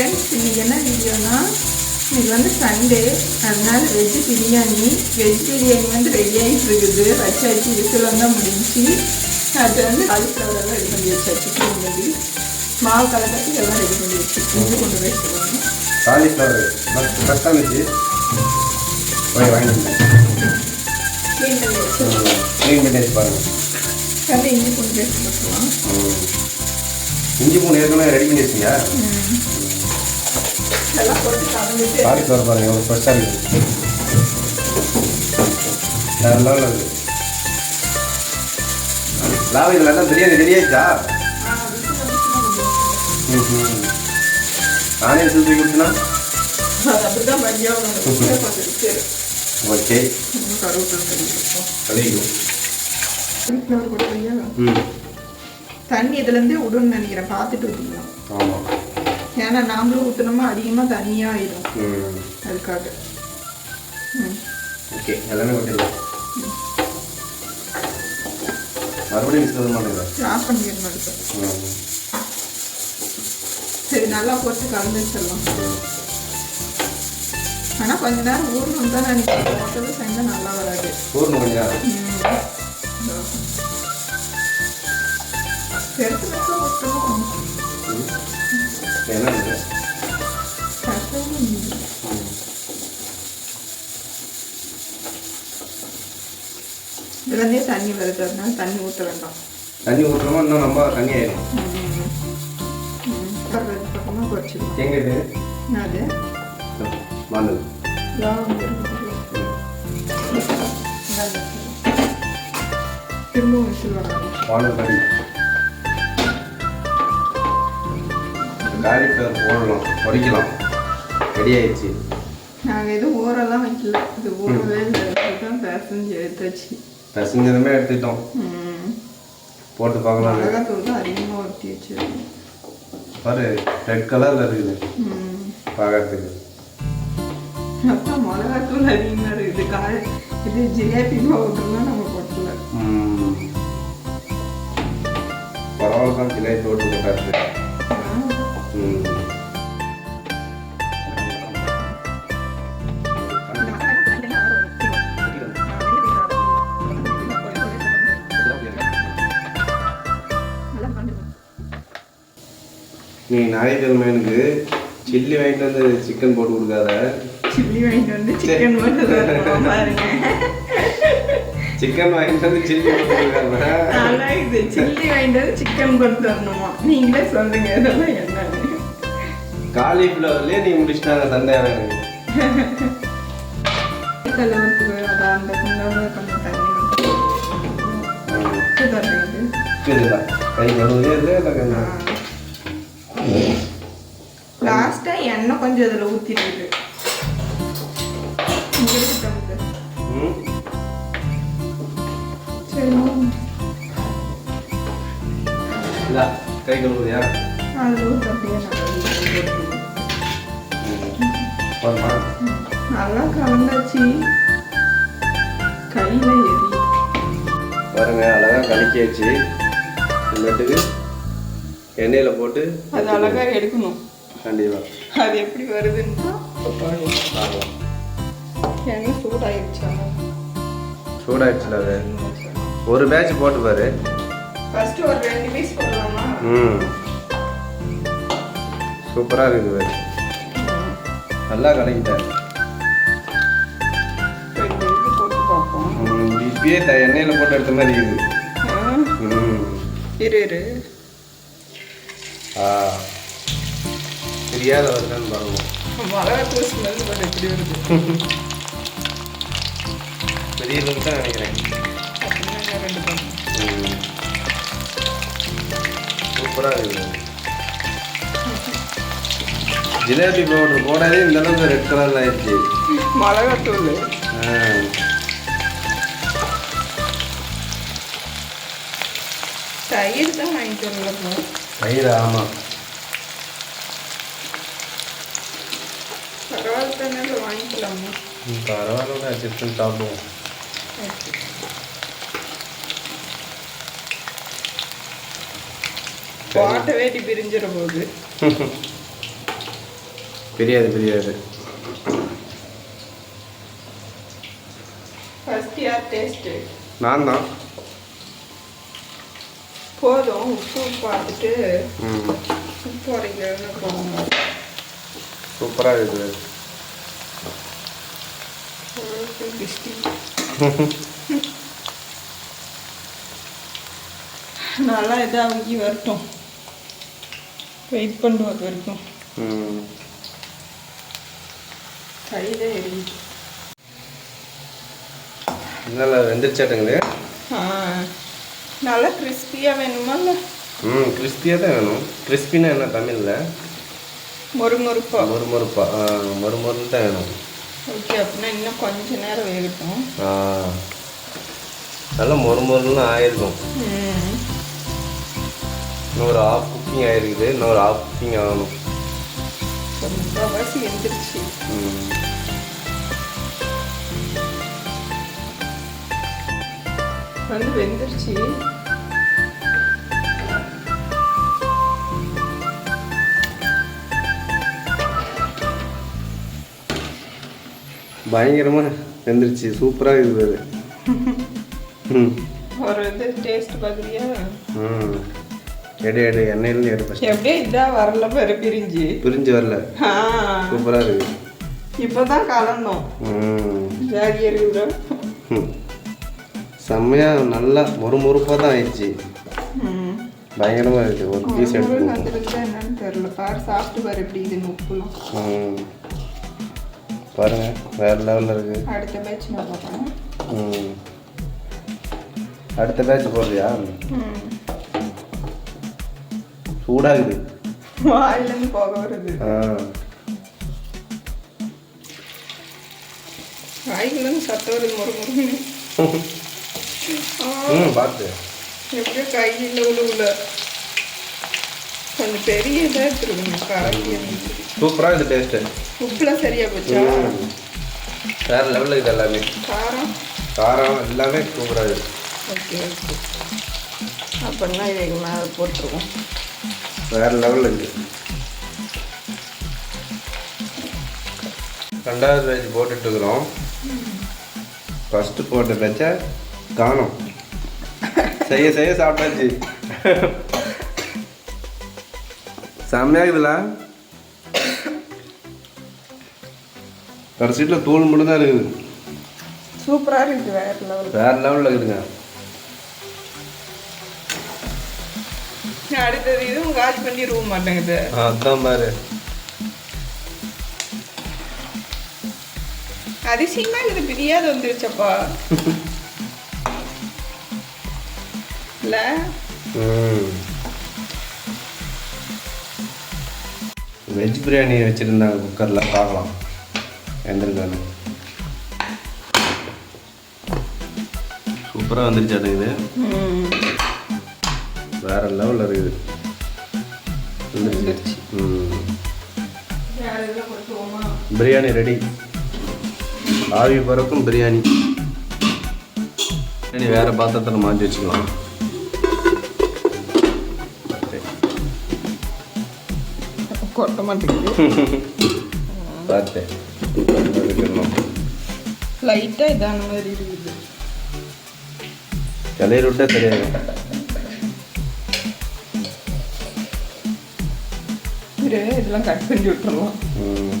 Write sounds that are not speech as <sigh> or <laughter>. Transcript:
Friends இன்னைக்கு என்ன வீடியோனா இன்னைக்கு வந்து சண்டே அதனால வெஜ் பிரியாணி வெஜ் பிரியாணி வந்து ரெடி ஆகிட்டு இருக்குது வச்சாச்சு விசில் தான் முடிஞ்சு அது வந்து காலிஃப்ளவர் எல்லாம் ரெடி பண்ணி வச்சாச்சு. பண்ணி மாவு கலக்கட்டி எல்லாம் ரெடி பண்ணி வச்சு இஞ்சி கொண்டு போய் சொல்லுவாங்க காலிஃப்ளவர் கரெக்டாக இருந்துச்சு வச்சு பாருங்கள் இஞ்சி போட்டுருவோம் இஞ்சி பூண்டு ஏற்கனவே ரெடி பண்ணி வச்சிங்க காலிஃப்ளவர் பாருங்கள் எவ்வளோ ஃப்ரெஷ்ஷாக இருக்குது. வேறு லெவலில் இருக்குது லாவ் இதில் எல்லாம் பிரியாணி ரெடி ஆயிடுச்சா? நானே தூக்கி கொடுத்தனா? ஓகே. தண்ணி இதுலேருந்தே விடுன்னு நினைக்கிறேன். பார்த்துட்டு ஊற்றிக்கலாம் ஆமாம் ஏன்னா நாமளும் ஊற்றினோமா அதிகமாக தண்ணியாக ஆயிடும் அதுக்காக ம். ஓகே எல்லாமே கொட்டிடலாம் மறுபடியும் மிஸ் பண்ண மாட்டேங்குது ஆஃப் பண்ணிடணும் ம் சரி நல்லா போட்டு கலந்து வச்சிடலாம். ஆனால் கொஞ்ச நேரம் ஊறணும் தான் நினைக்கிறேன். மொத்தத்தில் செஞ்சால் நல்லா வராது. ஊர்னு கொஞ்சம். எடுத்து. என்ன பண்ணுறது கஷ்டமும் இல்லை. இதுலேருந்தே தண்ணி வருது. அதனால தண்ணி ஊற்ற வேண்டாம். தண்ணி ஊற்றுறோமா இன்னும் நம்ம தண்ணி ஆயிடும் பக்கமாக எங்க இது? அது இந்தாங்க. திரும்பவும் விசில் காலிஃப்ளவர் போடலாம் பொரிக்கலாம் ரெடி ஆயிடுச்சு. நாங்கள் எதுவும் ஊரெல்லாம் வைக்கல. இது ஊரவே பேசஞ்சு எடுத்தாச்சு பசஞ்சதுமே எடுத்துக்கிட்டோம் ம். போட்டு பார்க்கலாம். மிளகாத்தூள் தான் அதிகமாக ஒட்டி வச்சு பாரு ரெட் கலரில் இருக்குது. பார்க்கறதுக்கு. அப்புறம் மிளகாத்தூள் அதிகமாக இருக்குது. காய இது ஜிலேபி பவுடர்லாம் நம்ம போட்டல. பரவாயில்ல தான் ஜிலேபி போட்டு நீ ஞாயிற்றுக்கிழமை எனக்கு சில்லி வாங்கிட்டு வந்து சிக்கன் போட்டு கொடுக்காத. சில்லி வாங்கிட்டு வந்து சிக்கன் தரணும் பாருங்க. சிக்கன் வாங்கிட்டு வந்து சில்லி போட்டு கொடுக்காத. நல்லா இது சில்லி வாங்கிட்டு வந்து சிக்கன் போட்டு தரணுமா? நீங்களே சொல்லுங்க இதெல்லாம் என்னன்னு காலிஃப்ளவர்லேயே நீ முடிச்சிட்டாங்க சண்டையாக எனக்கு. கலவரத்துக்கு அதான் அந்த கொஞ்சம் தண்ணி கை கழுவுதே இல்லை இல்லை கண்ணா லாஸ்டா எண்ணெய் கொஞ்சம் இதுல இல்லை கை கழுவுதியா அது நல்லா கலந்தாச்சு. கையில எரி பாருங்க அழகாக கலக்கியாச்சு. எண்ணெயில் போட்டு அது அழகா எடுக்கணும். கண்டிப்பாக அது எப்படி வருதுன்னா பார்க்கலாம் எண்ணெய் சூடாயிடுச்சா சூடாயிடுச்சுல அது. ஒரு பேட்ச் போட்டு பாரு. ஃபர்ஸ்ட் ஒரு ரெண்டு பீஸ் போடலாமா? ம். சூப்பராக இருக்குது பாரு. நல்லா ம், இப்பயே எண்ணெயில் போட்டு எடுத்த மாதிரி இருக்குது. இரு இரு ஆ தெரியாத வருதான்னு பாருங்க மிளகாத்தூள் ஸ்மெல் கூட எப்படி தெரியாதவர்கள் பெரிய அளவுக்கு தான் நினைக்கிறேன். சூப்பராக இருக்குது. ஜிலேபி பவுடர் போடாதே இந்த அளவுக்கு ரெட் கலர் ஆயிடுச்சு. மிளகாத்தூள் தயிர் தான் வாங்கிட்டு தயிர் ஆமாம் பரவாயில்ல அட்ஜஸ்ட் சாப்பிடுவோம். பாட்டை வேட்டி பிரிஞ்சிட போகுது <laughs> பிரியாது பிரியாது. ஃபர்ஸ்ட் யார் டேஸ்ட்டு நான் தான் போதும் உப்பு பார்த்துட்டு உப்பு உரைக்கிறதுன்னு போகணும் சூப்பராக இருக்குது நல்லா இதாகி வரட்டும் வெயிட் பண்ணுவோம் அது வரைக்கும் கையிலே எரியுது நல்லா வெந்துருச்சாட்டுங்களே நல்லா கிறிஸ்பியாக வேணுமால்ல ம் கிறிஸ்பியாக தான் வேணும். கிறிஸ்பின்னா என்ன தமிழில்? மொறுமொறுப்பா? மொறுமொறுப்பா. மொறுமொறுன்னு தான் வேணும். ஓகே அப்படின்னா இன்னும் கொஞ்ச நேரம் வேகட்டும். ஆ. நல்லா மொறுமொறுன்னு ஆயிருக்கும். இன்னொரு ஆஃப் குக்கிங் ஆயிருக்குது. இன்னொரு ஆஃப் குக்கிங் ஆகணும். முக்கால்வாசி வெந்துருச்சு ம். வந்து வெந்துருச்சு. பயங்கரமாக வெந்துருச்சு. சூப்பராக இருக்குது ஒரு இது டேஸ்ட் பார்க்குறியா ம். எடு எடு. எண்ணெயிலேருந்து எடு எப்படியே இதாக வரல பெரு பிரிஞ்சு. பிரிஞ்சு வரல. சூப்பராக இருக்குது. இப்போ தான் கலந்தோம். ம். ஜாலியாக இருக்குது ம். செம்மையாக நல்லா மொறுமொறுப்பாக தான் ஆயிடுச்சு. பயங்கரமாக இருக்குது ஒரு பீஸ் என்னன்னு தெரில பாரு சாப்பிட்டு பாரு எப்படி இதுன்னு உப்புலாம் ம் பாருங்கள் வேறு லெவலில் இருக்குது அடுத்த பேட்ச் நான் பார்ப்பேன் அடுத்த பேட்ச் போடுறியா? சூடாகுது. வாயிலேருந்து போக வருது. ஆ. வாய்க்குலேருந்து சத்தம் வருது முறுமுறுன்னு. <laughs> ம் பார்த்து எப்படியோ கையில் உள்ள கொஞ்சம் பெரிய இதாக எடுத்துருக்கணும் கரைச்சி சூப்பராக இது டேஸ்ட்டு உப்புலாம் சரியா போச்சா? வேறு லெவலில் இது எல்லாமே. காரம்? காரம் எல்லாமே சூப்பராக இருக்குது ஓகே ஓகே. அப்படின்னா இதை மேலே போட்டுருவோம். வேறு லெவலில் இருக்குது ரெண்டாவது பேட்ச் போட்டுட்ருக்குறோம் ஃபஸ்ட்டு போட்ட பேட்சை காணும். செய்ய செய்ய சாப்பிட்டாச்சு. செம்மையாகுதுல கடைசியில் தூள் மட்டும் தான் இருக்குது. சூப்பராக இருக்குது வேற லெவல் வேறு லெவலில் இருக்குதுங்க. அடுத்தது இதுவும் காலி பண்ணிடுவோம் மாட்டேங்குது. அதான் பாரு. அதிசயமா இது பிரியாத வந்துருச்சப்பா. <laughs> ம். வெஜ் பிரியாணி வச்சுருந்தாங்க குக்கரில் பார்க்கலாம். எந்திருக்கானு சூப்பராக வந்துருச்சு அதுக்குது வேற லெவலில் இருக்குது. வந்துருச்சு. பிரியாணி ரெடி ஆவி பறக்கும் பிரியாணி. பிரியாணி வேறு பாத்திரத்தில் மாற்றி வச்சுக்கலாம். கொட்ட மாட்டேங்குது பார்த்தேன் லைட்டாக இதான மாதிரி இருக்குது கிளையர் விட்டா தெரியாது இதெல்லாம் கட் பண்ணி விட்டுறலாம் ம்